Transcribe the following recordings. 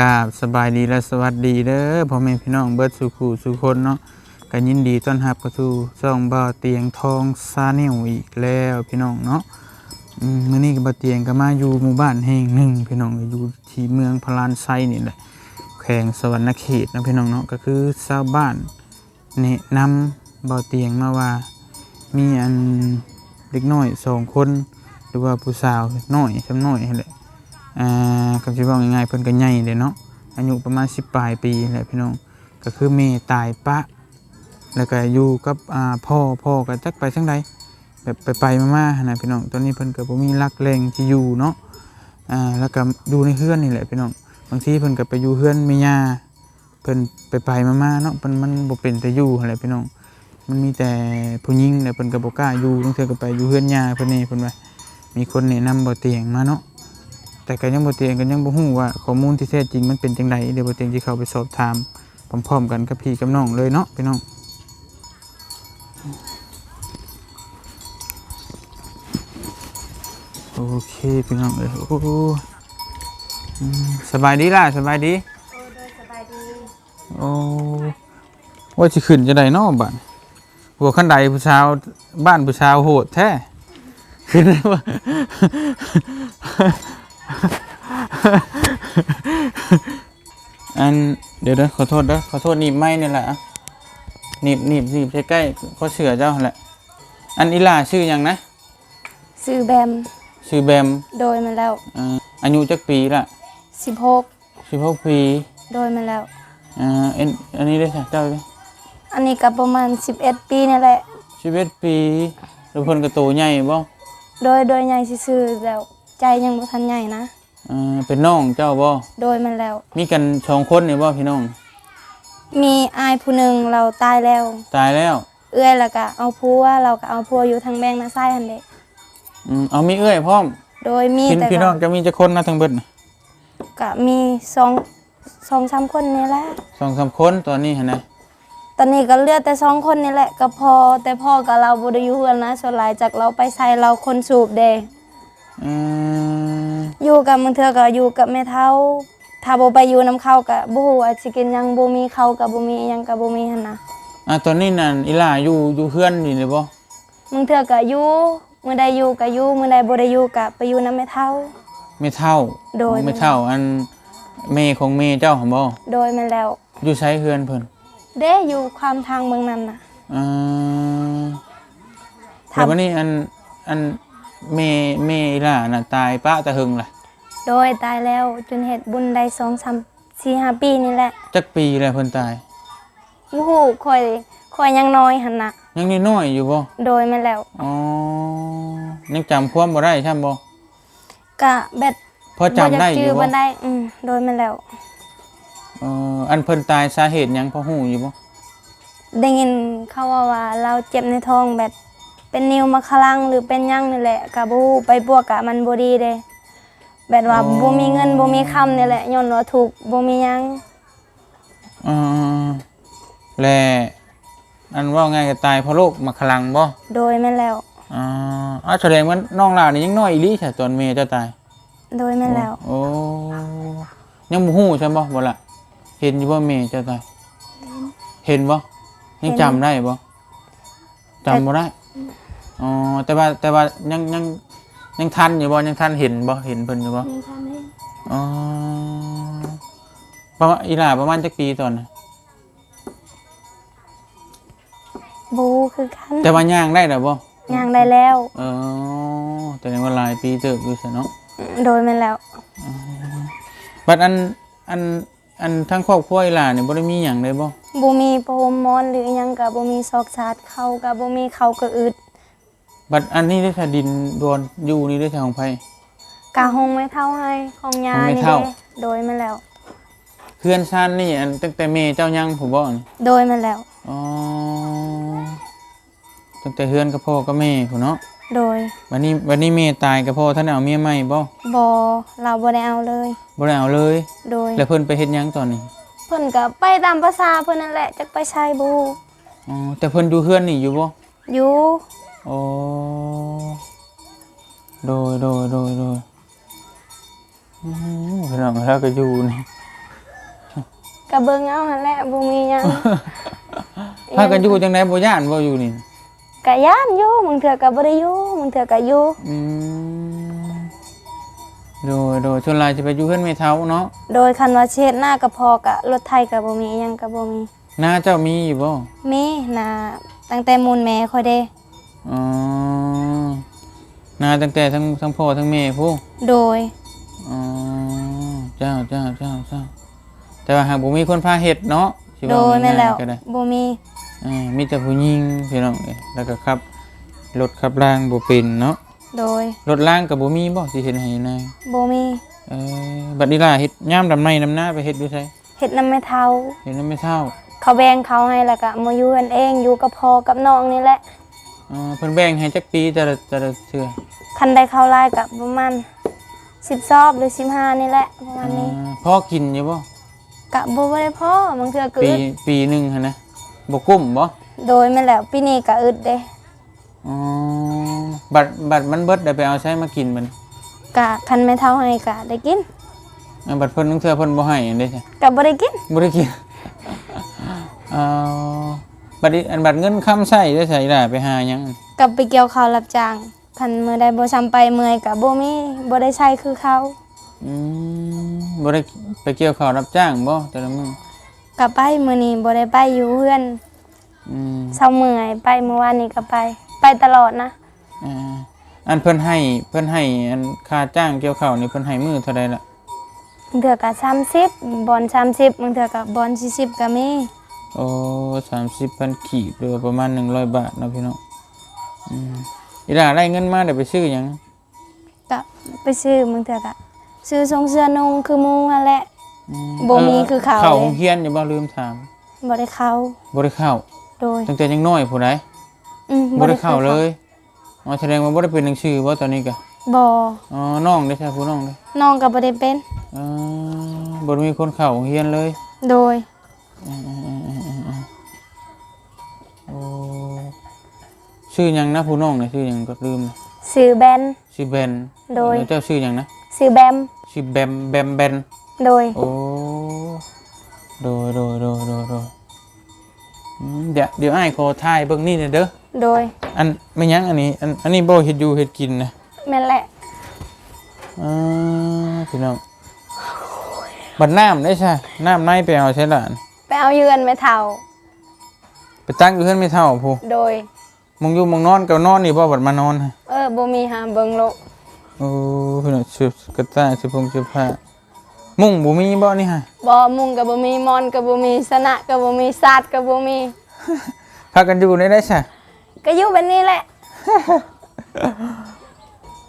กราบสบายดีและสวัสดีเด้อพ่อแม่พี่น้องเบิร์ดสุขูสุคนเนาะกันยินดีต้อนรับเข้าสู่ช่องบ่าเตียงทองซาแนลอีกแล้วพี่น้องเนาะมื้อนี้ก็บ่าเตียงก็มาอยู่หมู่บ้านแห่งหนึ่งพี่น้องอยู่ที่เมืองพลานไซนี่แหละแขวงสวรรณเขตนะพี่น้องเนาะก็คือชาวบ้านแนะนำบ่าเตียงมาว่ามีอันเด็กน้อยสองคน หรือว่าผู้สาวน้อยซำน้อยแหละ อ่าคำที่ว่าง่ายๆเพิ่นก็ใหญ่เลยเนาะอายุประมาณ 10 ปลายปีแหละพี่น้องก็คือแม่ตายปะ แล้วก็อยู่กับอ่าพ่อพ่อก็จักไปทางใดแบบไปไปมาๆนะพี่น้องตอนนี้เพิ่นก็บ่มีรักแรงที่อยู่เนาะอ่าแล้วก็อยู่ในเฮือนนี่แหละพี่น้องบางทีเพิ่นก็ไปอยู่เฮือนแม่ย่าเพิ่นไปไปมาๆเนาะเพิ่นมันบ่เป็นแต่อยู่หั่นแหละพี่น้องมันมีแต่ผู้หญิงแล้วเพิ่นก็บ่กล้าอยู่บางเทื่อก็ไปอยู่เฮือนย่าเพิ่นนี่เพิ่นว่ามีคนแนะนำบ่เตียงมาเนาะ แต่ก็ยังบ่เตียงก็ยังบ่ฮู้ว่าข้อมูลที่แท้จริงมันเป็นจังไดเดี๋ยวบ่เตียงสิเข้าไปสอบถามพร้อมๆกันกับพี่กับน้องเลยเนาะพี่น้องโอเคพี่น้องเอ้ยโอ้โหอืมสบายดีล่ะสบายดีโอ้โดยสบายดีโอ้ว่าสิขึ้นจะได้เนาะบัดหัวขั้นใดผู้ชาวบ้านผู้ชาวโหดแท้ขึ้นได้บ่ อันเดี๋ยวนะขอโทษนะขอโทษหนีบไม่นี่แหละอะหนีบหนีบหนีบใกล้ๆข้อเสือเจ้าหั่นแหละ อันอีหลาชื่อหยังนะ ซื้อแบมชื่อแบมโดยมาแล้ว อ่าอายุจักปีละ16สิบหกปีโดยมาแล้ว อ่าเอ็นอันนี้ได้ค่ะเจ้าดิอันนี้ก็ประมาณ 11 ปีนี่แหละ ชีวิตปีแล้วเพิ่นก็โตใหญ่บ่โดยโดยใหญ่ซื่อๆแล้ว ใจยังบ่ทันใหญ่นะอ่าเป็นน้องเจ้าบ่โดยมาแล้ว มีกันสองคนนี่บ่พี่น้อง มีอายผู้หนึ่งเราตายแล้ว ตายแล้ว เอื้อยแล้วก็เอาผัวเราก็เอาผัวอยู่ทางแบงนาไซหั่นเด้อืมเอามีเอื้อยพร้อมโดยมีพี่แต่พี่น้องจะมีจักคนนะทั้งเบิดน่ะก็มีสองสองสามคนนี่แหละ สองสามคนตอนนี้หั่นนะตอนนี้ก็เหลือแต่สองคนนี่แหละก็พอแต่พ่อกับเราบ่ได้อยู่เฮือนนะส่วนหลายจากเราไปใส่เราคนสูบเด้ อืมอยู่กับมึงเธอก็อยู่กับแม่เฒ่า ถ้าบ่ไปอยู่นำเขาก็บ่ฮู้ว่าสิกินหยังบ่มีเขาวก็บ่มีหยังก็บ่มีหั่นนะอ่าตอนนี้นั่นอีหลาอยู่อยู่เฮือนนี่เลยบ่มึงเธอก็อยู่มื้อใดอยู่ก็อยู่มื้อใดบ่ได้อยู่ก็ไปอยู่นำแม่เฒ่า ไม่เท่าโดย ไม่เท่าอันเมของเมเจ้าของบ่โดยแม่นแล้ว อยู่ใช้เฮือนเพิ่นเด้อยู่ความทางเมืองนั้นน่ะอ่าถามแต่วันนี้อันอัน เมเมอีหลาน่ะตายป้าตะหึงล่ะโดยตายแล้วจนเฮ็ดบุญได้2 3 4 5ปีนี่แหละจักปีแล้วเพิ่นตายบ่ฮู้ค่อยค่อยยังน้อยหั่นน่ะยังน้อยๆอยู่บ่โดยแม่นแล้วอ๋อยังจำความบ่ได้ใช่บ่ก็แบบพอจำได้บ่ากอจื้ยู่บ่บ่ได้อืมโดยแม่นแล้ว เอ่ออันเพิ่นตายสาเหตุหยังพอฮู้อยู่บ่ได้ยินเขาว่าว่าเราเจ็บในท้องแบบ เป็นนิ้วมะขลังหรือเป็นหยังนี่แหละกะบฮูไปบวกกะมันบ่ดีเด้แบบว่าบ่มีเงินบ่มีคำนี่แหละย้อนว่าถูกบ่มีหยังเอ่อและอันว่าไงก็ตายเพราะโรคมะขลังบ่โดยแม่นแล้วอ๋ออ้าวแสดงว่าน้องหลานนี่ยังน้อยอีหลีใช่ตอนเมย์เจะตายโดยแม่นแล้ว โอ้ยังบ่ฮู้ใช่บ่บ่ล่ะเห็นอยู่บ่เมย์เจะตายเห็นบ่ยังจำได้บ่จำบ่ได้ อ๋อแต่ว่าแต่ว่ายังยังยังทันอยู่บ่ยังทันเห็นบ่เห็นเพิ่นอยู่บ่มีคำให้อ๋อประมาณอีหลาประมาณจักปีตอนน่ะบูคือกันแต่ว่าย่างได้แล้วบ่ย่างได้แล้วเออแต่ว่าหลายปีเติบอยู่ซะเนาะโดยแม่นแล้วบัดอันอันอันทั้งครอบครัวอีหลาเนี่ยบ่ได้มีหยังเลยบ่บ่มีโปมมอนหรือหยังก็บ่มีซอกชาดเข้าก็บ่มีเขาก็อึด บัดอันนี้ได้แค่ดินดวนอยู่นี่ได้แค่ของไผ กะหงไม่เท่าให้ของยาหงไม่นี่เท่า เด้โดยแม่นแล้ว เพื่อนซ่านนี่อันตั้งแต่แม่เจ้ายังผมบ่นี่โดยแม่นแล้ว อ๋อตั้งแต่เฮือนกับพ่อกับแม่พุ่นเนาะโดยวันนี้วันนี้แม่ตายกับพ่อท่านได้เอาเมียใหม่บ่บอเราบ่ได้เอาเลย บ่ได้เอาเลย โดยแล้วเพิ่นไปเฮ็ดหยังตอนนี้เพิ่นก็ไปตามภาษาเพิ่นนั่นแหละจักไปใช้บูอ๋อแต่เพิ่นอยู่เฮือนนี่อยู่บ่อยู่ โอ้โดยโดยโดยโดยอืมพี่น้องแล้วก็อยู่นี่ก็เบิ่งเอาหั่นแหละบ่มีหยังพากันอยู่จังไดบ่ย่านบ่อยู่นี่ก็ย่านอยู่บางเทื่อก็บ่ได้อยู่บางเทื่อก็อยู่อืมโดยโดยชนลายจะไปอยู่เพื่อนไม่เท้าเนาะโดยคันว่าเช็ดหน้าก็พอก็รถไทยก็บ่มีอิหยังก็บ่มีหน้าเจ้ามีอยู่บ่มีนาตั้งแต่มูลแม่ค่อยเด้ อ๋อหน้าตั้งแต่ทั้งทั้งพ่อทั้งแม่ผู้โดยอ๋อเจ้าเจ้าเจ้าเจ้าแต่ว่าหากบ่มีคนพาเฮ็ดเนาะสิโดว่ายแม่นแล้วง่ายๆก็ได้บ่มีอ่ามีแต่ผู้หญิงพี่น้องเอ้ยแล้วก็ขับรถขับล่างบ่เป็นเนาะโดยรถล่างก็บ่มีบ่สิเฮ็ดให้นายบ่มีเออบัดนี้ล่ะเฮ็ดยามดำในดำหน้าไปเฮ็ดอยู่ไสเฮ็ดนำแม่เฒ่าเฮ็ดนำไม่เท่า เขาแบ่งเขาให้แล้วก็มาอยู่กันเองอยู่กับพ่อกับน้องนี่แหละ อ่าเพิ่นแบ่งให้จักปีแต่ละแต่ละเทื่อคันได้เข้าลายก็ประมาณ10ซอบหรือ15นี่แหละประมาณนี้อ่าพ่อกินอยู่บ่ก็บ่ได้พอบางเทื่อก็ปีอึดปีหนึ่งหั้นนะบกุ้มบ่โดยแม่นแล้วปีนี้ก็อึดเด้อ๋อบัตรบัตรมันเบิดได้ไปเอาใช้มากินมันก็คันแม่เฒ่าให้ก็ได้กินอ่าบัตรเพิ่นต้องเทื่อเพิ่นบ่ให้อันเด้ใช่ก็บ่ได้กินบ่ได้กิน เอา บัตรนี้อันบัตรเงินค้ำใช้ได้ใส่ได้ไปหาหยังก็ไปเกี่ยวข้าวรับจ้างคันมื้อใดบ่ซ้ำไปเมื่อยก็บ่มีบ่ได้ใช้คือเขาอืมบ่ได้ไปเกี่ยวข้าวรับจ้างบ่แต่ละมื้อก็ไปมื้อนี้บ่ได้ไปอยู่เพื่อนอืมเช้าเมื่อยไปเมื่อวานนี้ก็ไป ไปตลอดนะอ่าอันเพิ่นให้เพิ่นให้อันค่าจ้างเกี่ยวข้าวนี่เพิ่นให้มื้อเท่าใดล่ะบางเทื่อก็30บอน30บางเทื่อก็บอน40ก็มี โอ้30,000ขีดหรือว่าประมาณ100บาทเนาะพี่น้องอืมอีหล่าได้เงินมาได้ไปซื้อหยังก็ไปซื้อบางเทื่อก็ซื้อทรงเสื้อนุ่งคือหมู่นั่นแหละ อืมบ่มีคือเขา เข้าเลยโรงเรียนอยู่บ่ลืมถามบ่ได้เข้าบ่ได้เข้าโดยตั้งแต่ยังน้อยผู้ใดอืมบ่ได้เข้าเลยอ๋อแสดงว่าบ่ได้เป็นหนังสือบ่ตอนนี้ก็บ่อ๋อน้องได้ใช่ผู้น้องเด้น้องก็บ่ได้เป็น อ๋อบ่ได้มีคนเข้าโรงเรียนเลย โดยโชื่อหยังนะผู้น้องน่ะชื่อหยังก็ลืมซื้อแบน ชื่อแบนโดยแล้วเจ้าชื่อหยังนะซื้อแบม ชื่อแบมแบมแบนโดย โอ้โดยโดยโดยโดยโดยอืมเดี๋ยวเดี๋ยวอ้ายขอถ่ายเบิ่งนี่หน่อยเด้อโดยอันไม่ยั้งอันนี้อันอันนี้บ่เฮ็ดอยู่เฮ็ดกินนะแม่นแหละ อ่าพี่น้องบัดน้ำได้ใช่น้ำในไปเอาใช่หลานไปเอาเยือนแม่เฒ่า ไปตั้งอยู่เพื่อนไม่เท่าผู้โดย มองอยู่มองนอนกับนอนนี่บ่บัดมานอนฮะเออบ่มีหาเบิ่งโลกโอ้พี่น้องชุดกระต่ายชุดพงชุดผ้ามุ้งบ่มีบ่นี่ฮะบ่มุงก็บ่มีมอนก็บ่มีสนะก็บ่มีซาดก็บ่มี พากันอยู่ในได้ใช่ก็อยู่แบบนี้แหละ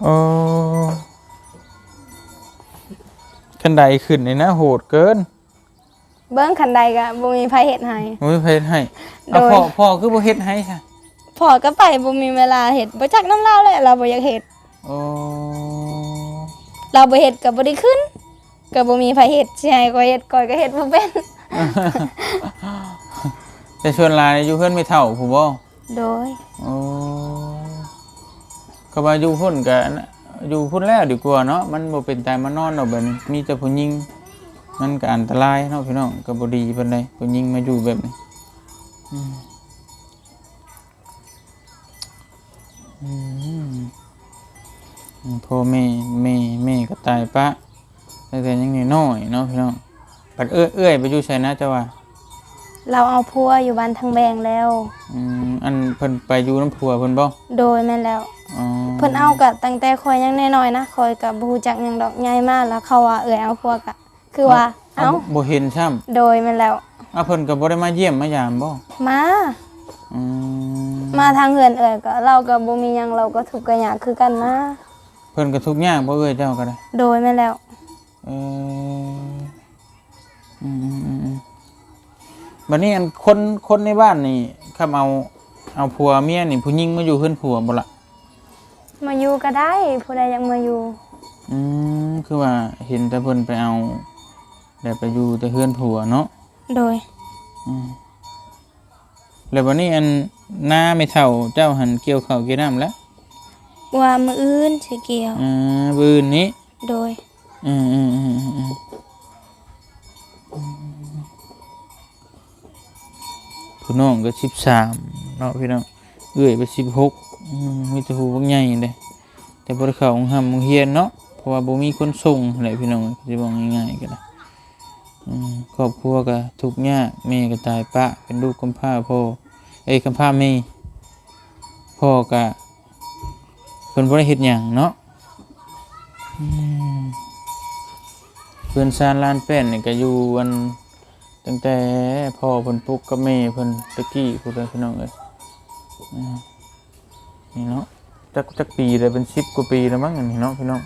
โอ้คันใดขึ้นนี่นะโหดเกินเบิ่งคันใดก็บ่มีไผเฮ็ดให้บ่มีไผเฮ็ดให้เอาโดยพ่อพ่อคือบ่เฮ็ดให้ค่ะ พ่อก็ไปบ่มีเวลาเฮ็ดบ่จักน้ำลาวเลยเราบ่อยากเฮ็ดโอ้เราบ่เฮ็ดก็บ่ได้ขึ้นก็บ่มีไผเฮ็ดสิให้ก็เฮ็ดก่อยก็เฮ็ดบ่เป็นแต่ชวนหลายอยู่เพื่อนไม่เท่าผู้บ่โดย โอ้ก็ว่าอยู่พุ่นกันอยู่พุ่นแล้วดีกว่าเนาะมันบ่เป็นตายมานอนเนาะแบบนี้มีแต่ผู้หญิงมันก็อันตรายเนาะพี่น้องก็บ่ดีปานใดผู้หญิงมาอยู่แบบนี้อืม พ่อแม่แม่แม่ก็ตายปะแต่แต่ยังน้อยๆเนาะพี่น้องปัดเอื้อเอื้อยไปอยู่ไสนะเจ้าว่าเราเอาพัวอยู่บ้านทางแบงแล้วอืมอันเพิ่นไปอยู่น้ำผัวเพิ่นบ่โดยแม่นแล้วอ๋อเพิ่นเอาก็ตั้งแต่คอยยังน้อยๆนะคอยก็บ่ฮู้จักหยังดอกใหญ่มาแล้วเขาว่าเอ้ยเอาพัวก็คือว่าเอ้าเอ้าบ่เห็นซ้ำโดยแม่นแล้วอ้าวเพิ่นก็บ่ได้มาเยี่ยมมายามบ่มาอืม มาทางเฮือนเอ่ยก็เราก็บ่มีหยังเราก็ทุกข์ก็ยากคือกันนะ เพิ่นก็ทุกข์ยากบ่เอ้ยเจ้าก็ได้โดยแม่นแล้ว เอออืมอืมอืมอืมบัดนี้อันคนคนในบ้านนี่คำเอาเอาผัวเมียนี่ผู้หญิงมาอยู่เฮือนผัวบ่ล่ะมาอยู่ก็ได้ผู้ใดอยากมาอยู่อืมคือว่าเห็นแต่เพิ่นไปเอาได้ไปอยู่แต่เฮือนผัวเนาะโดย อืม แล้วบัดนี้อันหน้าไม่เท่าเจ้าหันเกี่ยวข้าวเกี่ยวน้ำแล้วว่ามื้ออื่นสิเกี่ยวอ่าบื้นนี้ โดยอืมอืมอืมอืมอืมผู้น้องก็สิบสามเนาะพี่น้องเอื้อยไปสิบหกมีแต่หูบักใหญ่เลยแต่บ่ได้เข้าโรงหำโรงเรียนเนาะเพราะว่าบ่มีคนส่งแหละพี่น้องสิบอกง่ายๆก็ได้อืม ครอบครัวก็ทุกข์ยากแม่ก็ตายปะ เป็นลูกกำพร้าพ่อเอ้กำพร้าแม่พ่อก็เพิ่นบ่ได้เฮ็ดหยังเนาะเพิ่นซานลานแป้นนี่ก็อยู่วันตั้งแต่พ่อเพิ่นปลุกกับแม่เพิ่นตะกี้พูดเลยพี่น้องเอ้ยนี่เนาะจักจักปีเลยเป็นสิบกว่าปีแล้วมั้งนนี้เนาะพี่น้อง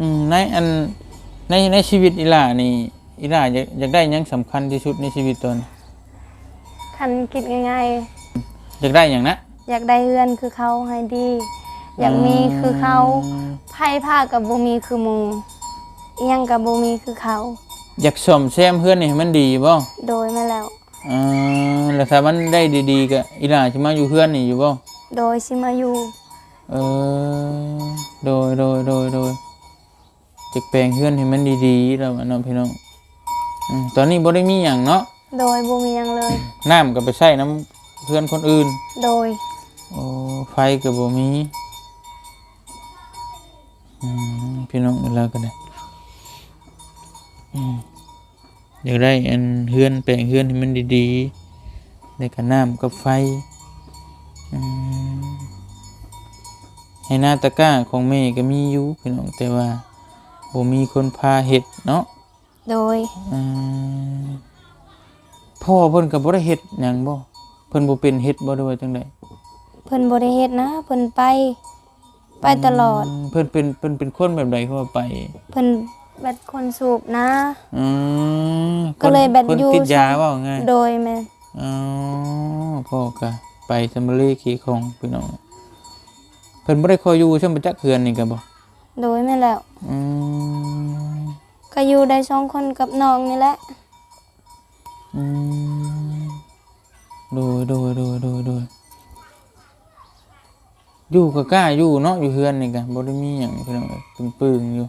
อืมอืมในอันในในชีวิตอีหล่านี่อีหล่าอยากอยากได้หยังสำคัญที่สุดในชีวิตตนคันคิดง่ายอยากได้อย่างนะ ๆ อยากได้เฮือนคือเขาให้ดี อยากมีคือเขาไพ่ผ้ากับบ่มีคือหมูอิหยังกับบ่มีคือเขา อยากซ่อมแซมเพื่อนนี่ให้มันดีบ่โดยมาแล้วอ่าแล้วถ้ามันได้ดีๆก็อีหล่าสิมาอยู่เพื่อนนี่อยู่บ่โดยสิมาอยู่เออโดยโดยโดยโดย จะแปลงเพื่อนให้มันดีๆแล้วอะเนาะพี่น้องอืมตอนนี้บ่ได้มีหยังเนาะโดยบ่มีหยังเลย น้ำก็ไปใช้น้ำเพื่อนคนอื่น โดย โอ้ไฟก็บ่มีอืมพี่น้องเวลาก็ได้อืมอยากได้อันเฮือนแปลงเฮือนให้มันดีๆได้กับน้ำกับไฟอืมให้หน้าตะกร้าของแม่ก็มีอยู่พี่น้องแต่ว่า บ่มีคนพาเฮ็ดเนาะโดยอืมพ่อเพิ่นก็บ่ได้เฮ็ดหยังบ่เพิ่นบ่เป็นเฮ็ดบ่ด้วยจังไดเพิ่นบ่ได้เฮ็ดนะเพิ่นไป ไปตลอดมเพิ่นเป็นเพิ่นเป็นคนแบบใดเขาว่าไป เพิ่นแบดคนสูบนะ อืมก็เลยแบตคนอยู่ติดยาสองว่าไงโดยแม่อ๋อพ่อก็ไปสำเร็จขี่ของพี่น้องเพิ่นบ่ได้คอยอยู่ช่ำประจักเฮือนนี่ก็บ่ โดยแม่แล้ว อืมก็อยู่ได้สองคนกับน้องนี่แหละ อืมโดยโดยโดยโดยโดยอยู่ก็กล้าอยู่เนาะอยู่เฮือนนี่ก็บ่ได้มีหยังพี่น้องเป็นปึงๆอยู่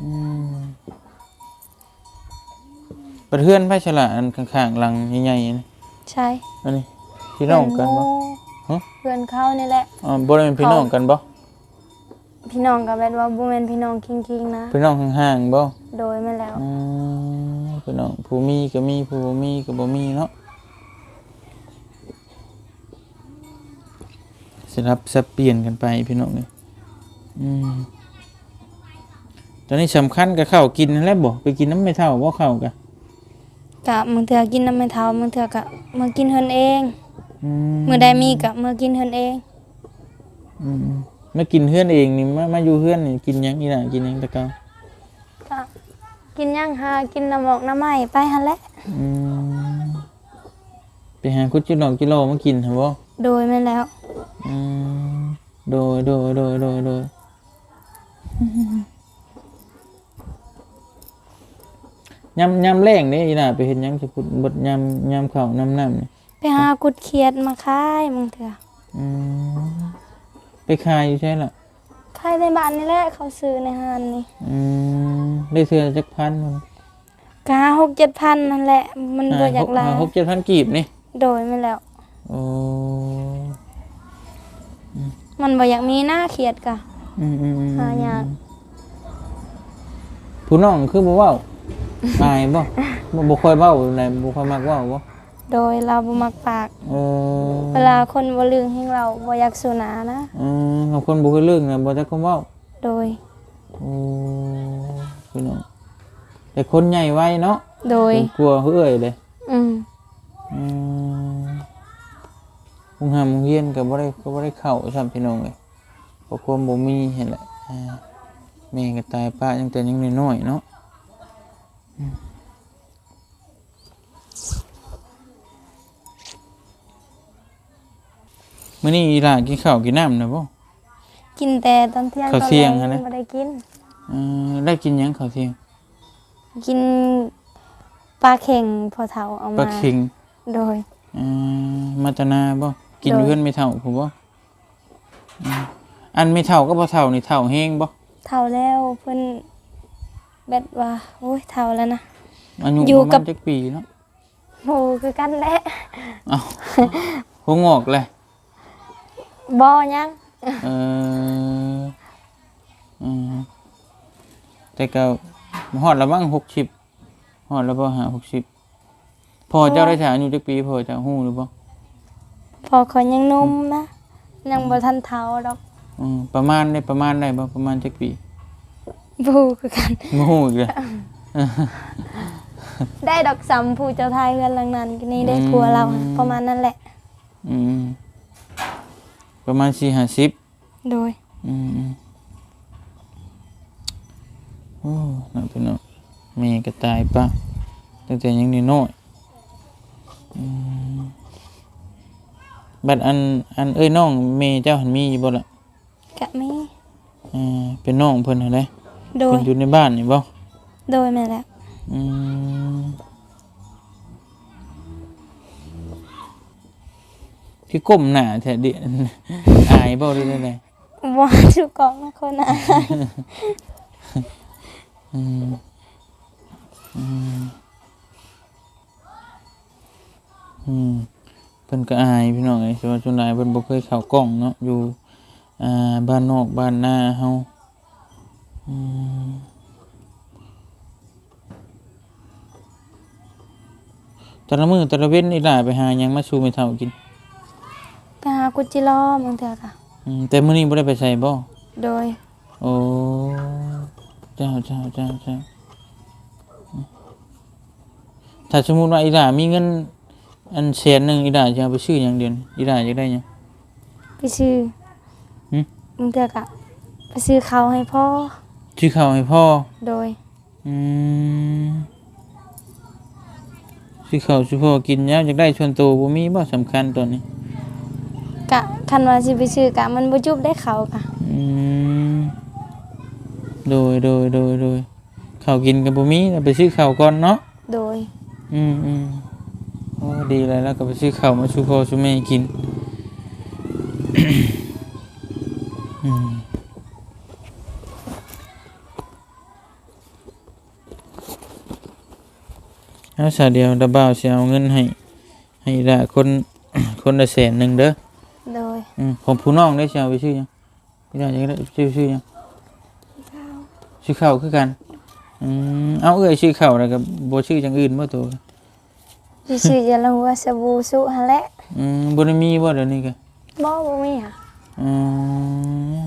อืมประเทือนไผฉลาดอันข้างๆหลังใหญ่ๆนี่ใช่อันนี้พี่น้องกันบ่ฮะ เพื่อนเขานี่แหละ อ๋อบ่ได้เป็นพี่น้องกันบ่ พี่น้องก็แบบว่าบ่แม่นพี่น้องคิงๆนะ พี่น้องห่างๆบ่โดยแม่แล้ว อืมพี่น้องผู้มีก็มีผู้บ่มีก็บ่มีเนาะสลับสับเปลี่ยนกันไปพี่น้องนี่อืมตอนนี้สำคัญกับข้าวกินนั่นแหละบ่ไปกินน้ำไม่เท่าบ่ข้าวกะกะมื้อเทื่อกินน้ำไม่เท่ามื้อเทื่อก็มื้อกินเฮือนเอง อืมื้อใดมีก็มื้อกินเฮือนเอง อืม มากินเฮือนเองนี่มามาอยู่เฮือนนี่กินหยังอีน่ะกินหยังแตะเกาก็กินหยังหากินน้ำหมอกน้ำไม้ไปหั่นแหละ อืมไปหาคุดจิโนอกจิโลมากินหั่นบ่โดยแม่แล้ว อืมโดยโดยโดยโดยโดยยำยำแรงนี่อีน่ะไปเห็นยังจะพูดบดยำยำข้าวน้ำน้ำนี่ไปหากุดเขียดมาขายมึงเถื่ออืม ไปขายอยู่ใช่ล่ะขายในบ้านนี่แหละเขาซื้อในห้างนี่อืมได้เทือจักพันมันกาหกเจ็ดพันนั่นแหละ มันบ่อยากลาหกเจ็ดพันกีบนี่โดยไม่แล้วโอ้มันบ่อยากมีหน้าเขียดกะอืมอืมอืมหายากผู้น้องคือบ่เว้าอายบ่บ่บ่ค่อยเว้าไหนบ่ค่อยมักเว้าบ่ โดยเราบ่มักปาก เออเวลาคนบ่ลืมให้เราบ่อยากสูหนานะ อืมบางคนบ่เคยเรื่องนะบ่จักคำเว้าโดย โอ้พี่น้องแต่คนใหญ่ไว้เนาะโดย ผมกลัวเฮ้ยเลยอืมอืมมุงหามมุงเฮียนก็บ่ได้ก็บ่ได้เข้าซ้ํพี่น้องเลยเพราะความบ่มีเห็นแหละอ่าแม่ก็ตายป้ายังแต่ยังน้อยๆเนาะอืม มื้อนี้อีหล่ากินข้าวกินน้ำนะบ่ กินแต่ตอนเที่ยงข้าวตอนเที่ยงแรอะกนะ บ่ได้กิน เออได้กินหยังข้าวเที่ยงกินปลาเข่งพอเฒ่าเอาปลามา เค็งโดยอ่ามาตนาบ่กินโดย เพื่อนไม่เท่าผมบ่อืมอันไม่เท่าก็บ่เท่านี่เท่าแห้งบ่เฒ่าแล้วเพิ่นแบบว่าโอ้ยเฒ่าแล้วนะ อายุอยู่ประกัมาบณจักปีเนาะโหคือกันแหละ เอ้าหัวงอกเลย บ่ยังเอออืมแต่ก็ฮอดแล้วมั้ง60ฮอดแล้วบ่หา60พอเจ้าได้ถามอายุจักปีพอเจ้าฮู้หรือบ่พอเขายังหนุ่มนะ ยังบ่ทันเฒ่าดอกอืมประมาณได้ประมาณได้บ่ประมาณจักปีบ่ฮู้คือกันบ่ฮู้อีกเลยได้ดอกสำผู้เจ้าทายเฮือนหลังนั้นก็นี่ได้ผัวเราอะประมาณนั้นแหละ อืม ประมาณ4 50โดยอืมอืมโอ้น่าเป็นเนาะแม่ก็ตายปะตั้งแต่ยังน้อยๆอืมบัดอันอันเอ้ยน้องแม่เจ้าหันมีอยู่บ่ล่ะกะมีอ่าเป็นน้องเพิ่นหั่นเด้โดเพิ่ยนอยู่ในบ้านนี่บ่โดยแม่นแล้วอืม คือก้มหน้าแท้ดิอายบ่หรือไดว่าทุกกองนะคนอะอืมอืมอืมเพิ่นก็อายพี่น้องไอ้ส่วนส่วนหลายเพิ่นบ่เคยเข้ากล้องเนาะอยู่อ่าบ้านนอกบ้านนาเฮาอืมแต่ละมื้อแต่ละเว้นนี่ล่ะไปหาหยังมาสู่แม่เฒ่ากินไปหา กุจิล้อมบางเถื่อค่ะอืมแต่มื้อนี้บ่ได้ไปใส่บ่โดย โอ้เจ้าเจ้าเจ้าเจ้าอืมถ้าสมมุติว่าอีหล่ามีเงิน อันแสนหนึงอีหล่าจะเอาไปซื้อหยังเดือนอีหล่าจะได้หยัง ไปซื้อหึ บางเถื่อกะไปซื้อเขาวให้พ่อซื้อข้าวให้พ่อ โดย อืมซื้อข้าวซื้อพ่อกินแล้วอยากได้ชวนโตบ่มีบ่สำคัญตัวนี้ กะคันว่าสิไปซื้อกะมันบ่จุบได้เขากะอืมโดยโดยโดยโดยข้าวกินก็บ่มีเอาไปซื้อข้าวก่อนเนาะโดย อืมอืมโอ้ดีเลยแล้วก็ไปซื้อข้าวมาชูพ่อชูแม่กิน อืมเอาสาเดียวดาบ่าวสิเอาเงินให้ ให้ละคน คนละแสนหนึ่งเด้อ โดยอืมผมผู้น้องได้สิเอาไปชื่อหยังไม่ได้จะได้ชื่อชื่อหยังชื่อข้าวคือกันอืมเอาเอ้ยชื่อข้าวแล้วก็บ่ชื่อจังอื่นบ่ตัวสิซื้อยาละหัวสบู่สุหั่นแหละอืมบ่ได้มีบ่เดี๋ยวนี้ก็บ่บ่มีค่ะอืม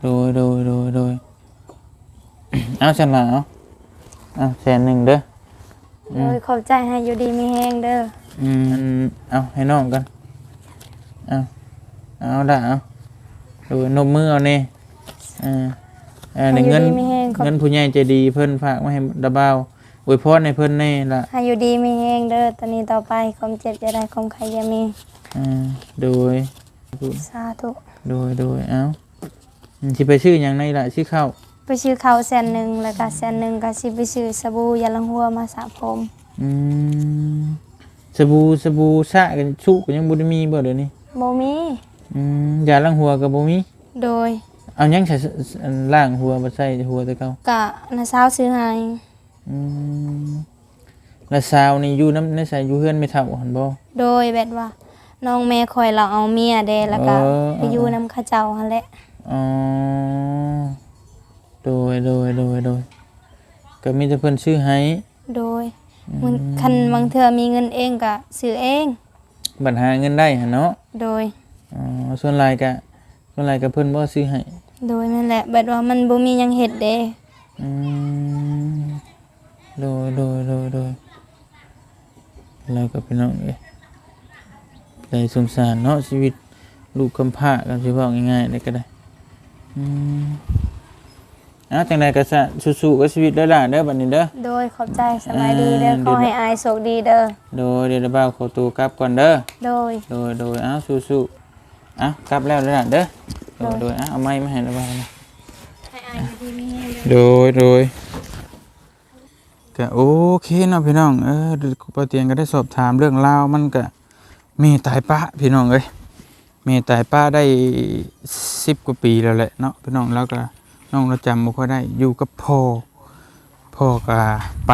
โดยโดยโดยโดยเอาฉันละเอาเอาแสนหนึ่งเด้อโดยขอบใจให้อยู่ดีมีแฮงเด้ออืมเอาให้น้องกันเอา เอาละเอาดูนมมือเอาเน่อ่าอ่าให้ในอยู่เงินดีมีแฮงขอบ เงินผู้ใหญ่ใจดีเพิ่นฝากมาให้ดาบาวอวยพรให้เพิ่นแน่ละให้อยู่ดีมีแฮงเด้อตอนนี้ต่อไปความเจ็บจะได้ความไข้อย่ามี อ่าโดยสาธุ โดยโดยเอาอืมสิไปชื่อหยังในละชื่อข้าวไปซื้อข้าวแสนหนึ่งแล้วก็แสนหนึ่งก็สิไปซื้อสบู่ยาละหัวมาสระผมอืมสบู่สบู่สะกันชุกันยังบ่ได้มีบ่เดี๋ยวนี้บ่มี อืมยาล้างหัวก็บ่มีโดยเอาหยังใส่อันล้างหัวบ่ใส่หัวแต่เก่ากะน้าสาวซื้อให้อืมแล้วสาวนี่อยู่นำในใส่อยู่เฮือนไม่เท่าหั่นบ่ โดยแบบว่าน้องแม่คอยเราเอาเมียเด้แล้วก็เออ ไปอยู่นำเข้าเจ้าหั่นแหละอ๋อโดยโดยโดยโดยก็มีแต่เพิ่นซื้อให้โดยมันคันบางเทื่อมีเงินเองก็ซื้อเอง บัดหาเงินได้หั่นเนาะ โดย อ๋อส่วนหลายก็ส่วนหลายก็เพิ่นบ่ซื้อให้โดยนั่นแหละแบบว่ามันบ่มีหยังเฮ็ดเด้อืมโดยโดยโดยโดยแล้วก็พี่น้องเอ้ยเลยสงสารเนาะชีวิตลูกกำพร้ากันสิเว้าง่ายๆได้ก็ได้อืมอ้าวจังไดก็ซะสู้ๆกับชีวิตเด้อล่ะเด้อบัดนี้เด้อ โดยขอบใจสบายดีเด้ออ่าขอให้อายโชคดีเด้อโดยเดี๋ยวเราบ่าวขอตัวกลับก่อนเด้อ โดย โดยโดยอ้าวสู้ๆ อ้าวกลับแล้วเด้อล่ะเด้อโดยโดยโดยอ้าวเอาไม้มาให้เราบ่าวนะให้อายอยู่ดีมีแฮงเด้อโดยโดยก็โอเคเนาะพี่น้องเออเดี๋ยวป้าเตียงก็ได้สอบถามเรื่องราวมันก็มีตายป้าพี่น้องเอ้ยมีตายป้าได้สิบกว่าปีแล้วแหละเนาะพี่น้องแล้วก็น้องเราจำบ่ค่อยได้อยู่กับพ่อพ่อก็ไป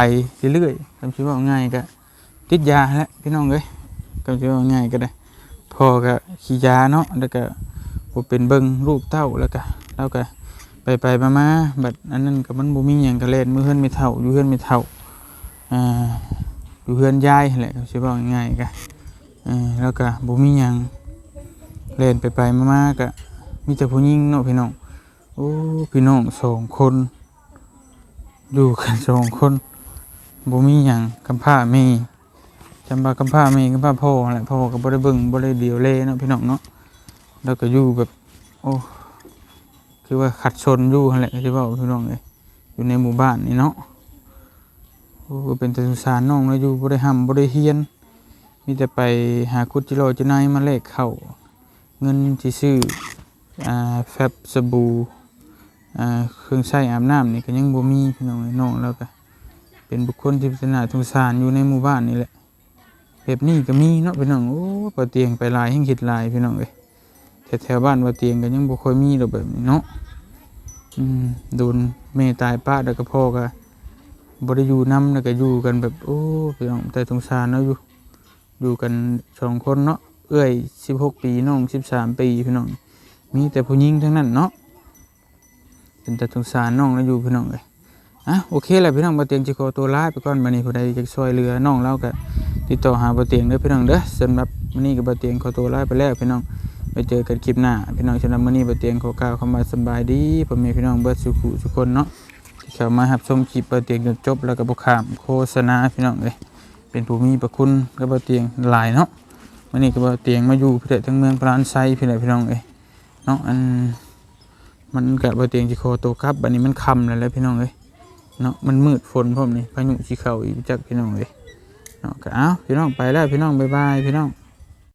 เรื่อยๆคำชื่อว่าง่ายก็ติดยาแหล้วพี่น้องเอ้ยคำชื่อว่าง่ายก็ได้ พ่อก็ขี้ยาเนาะแล้วก็บ่เป็นเบิ่งรูปเต้าแล้วก็แล้วก็ไปไปมามาบัดอันนั้นก็มันบ่มีหยังก็เล่นมือเฮือนไม่เท่าอยู่เฮือนไม่เท่าอ่าอยู่เฮือนยายแหละคำชื่อว่าง่ายก็เออแล้วก็บ่มีหยังเล่นไปไปมามาก็มีแต่ผู้หญิงเนาะพี่น้องโอ้พี่น้องสองคนอยู่กันสองคนบ่มีหยังกำพร้าแม่ จำบากำพร้าม่กำพร้าพ่อแหละพ่อก็บ่ได้เบิ่งบ่ได้เดียวแลเนาะพี่น้องเนาะแล้วก็อยู่แบบโอ้คือว่าขัดชนอยู่แหละที่ว่าพี่น้องเอ้ยอยู่ในหมู่บ้านนี่เนาะโอ้เป็นแต่สงสารน้องแล้วอยู่บ่ได้ห้ำบ่ได้เฮียน มีแต่ไปหาคุดจิโร่จินายมาแลกข้าเงินที่ซื้ออ่าแฟบสบู่อ่าเครื่องใช้อาบน้ำนี่ก็ยังบ่มีพี่น้องเอ้ยน้องแล้วก็เป็นบุคคลที่เป็นหน้าสงสารอยู่ในหมู่บ้านนี่แหละ แบบนี้ก็มีเนาะพี่น้องโอ้ปะเตียงไปลายแห่งคิดลายพี่น้องเอ้ยแถวๆบ้านปะเตียงก็ยังบ่ค่อยมีดอกแบบนี้เนาะอืมโดนแม่ตายป้าแล้วก็พ่อก็บ่ได้อยู่นํแล้วก็อยู่กันแบบโอ้พี่น้องแต่สงสารเนาะอยู่อยู่กันสองคนเนาะเอ้ย16ปีน้อง13ปีพี่น้องมีแต่ผู้หญิงทั้งนั้นเนาะเป็นแต่สงสารน้องแล้วอยู่พี่น้องเลยอะโอเคแหละพี่น้องบาเตียงจะขอตัวลาไปก่อนบันนี้ผู้ใดจะช่วยเหลือน้องเราก็ ติดต่อหาบาเตียงเด้อพี่น้องเด้อสำหรับมื้อนี้กับบาเตียงขอตัวลาไปแล้วพี่น้องไปเจอกันคลิปหน้าพี่น้องสำหรับมื้อนี้บาเตียงขอกล่าวคำว่าสบายดีพ่อแม่พี่น้องเบิดสุขุทุกคนเนาะที่เข้ามารับชมคลิปบาเตียงจนจบแล้วก็บ่ข้ามโฆษณาพี่น้องเอ้ยเป็นผู้มีพระคุณกับบาเตียงหลายเนาะมื้อนี้กับบาเตียงมาอยู่ประเทศทั้งเมืองปราณไซพี่น้องพี่น้องเอ้ยเนาะอันมันกิดว่าเตียงจิโคโตวครับอันนี้มันคำแล้วแหละพี่น้องเอ้ยเนาะมันมืดฝนพร้อมนี่พายุสิเข้าอีกจักพี่น้องเอ้ย เนาะก็เอ้าพี่น้องไปแล้วพี่น้องบ๊ายบายพี่น้อง